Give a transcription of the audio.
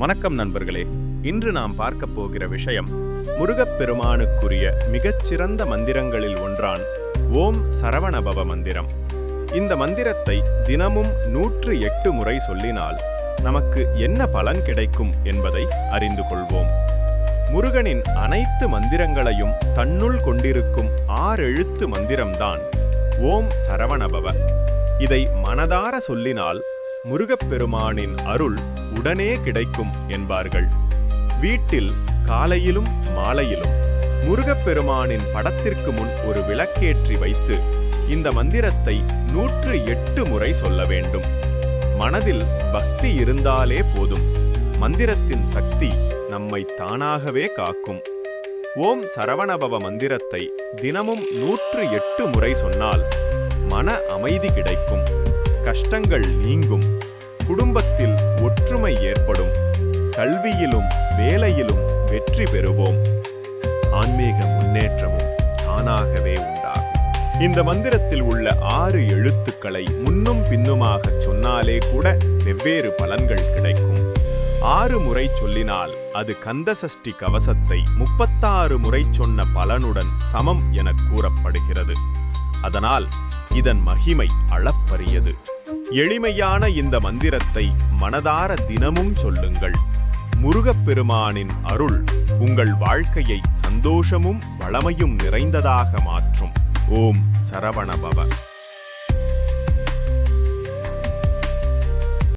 வணக்கம் நண்பர்களே. இன்று நாம் பார்க்க போகிற விஷயம் முருகப்பெருமானுக்குரிய மிகச்சிறந்த மந்திரங்களில் ஒன்றான் ஓம் சரவணபவ மந்திரம். இந்த மந்திரத்தை தினமும் நூற்று எட்டு முறை சொல்லினால் நமக்கு என்ன பலன் கிடைக்கும் என்பதை அறிந்து கொள்வோம். முருகனின் அனைத்து மந்திரங்களையும் தன்னுள் கொண்டிருக்கும் ஆறெழுத்து மந்திரம்தான் ஓம் சரவணபவ. இதை மனதார சொல்லினால் முருகப்பெருமானின் அருள் உடனே கிடைக்கும் என்பார்கள். வீட்டில் காலையிலும் மாலையிலும் முருகப்பெருமானின் படத்திற்கு முன் ஒரு விளக்கேற்றி வைத்து இந்த மந்திரத்தை நூற்று எட்டு முறை சொல்ல வேண்டும். மனதில் பக்தி இருந்தாலே போதும். மந்திரத்தின் சக்தி நம்மை தானாகவே காக்கும். ஓம் சரவணபவ மந்திரத்தை தினமும் நூற்று எட்டு முறை சொன்னால் மன அமைதி கிடைக்கும். கஷ்டங்கள் நீங்கும். குடும்பத்தில் ஒற்றுமை ஏற்படும். கல்வியிலும் வேலையிலும் வெற்றி பெறுவோம். ஆன்மீக முன்னேற்றமும் தானாகவே உண்டாகும். இந்த மந்திரத்தில் உள்ள ஆறு எழுத்துக்களை முன்னும் பின்னுமாகச் சொன்னாலே கூட வெவ்வேறு பலன்கள் கிடைக்கும். ஆறு முறை சொல்லினால் அது கந்தசஷ்டி கவசத்தை முப்பத்தாறு முறை சொன்ன பலனுடன் சமம் என கூறப்படுகிறது. அதனால் இதன் மகிமை அளப்பரியது. எளிமையான இந்த மந்திரத்தை மனதார தினமும் சொல்லுங்கள். முருகப்பெருமானின் அருள் உங்கள் வாழ்க்கையை சந்தோஷமும் வளமையும் நிறைந்ததாக மாற்றும். ஓம் சரவணபவ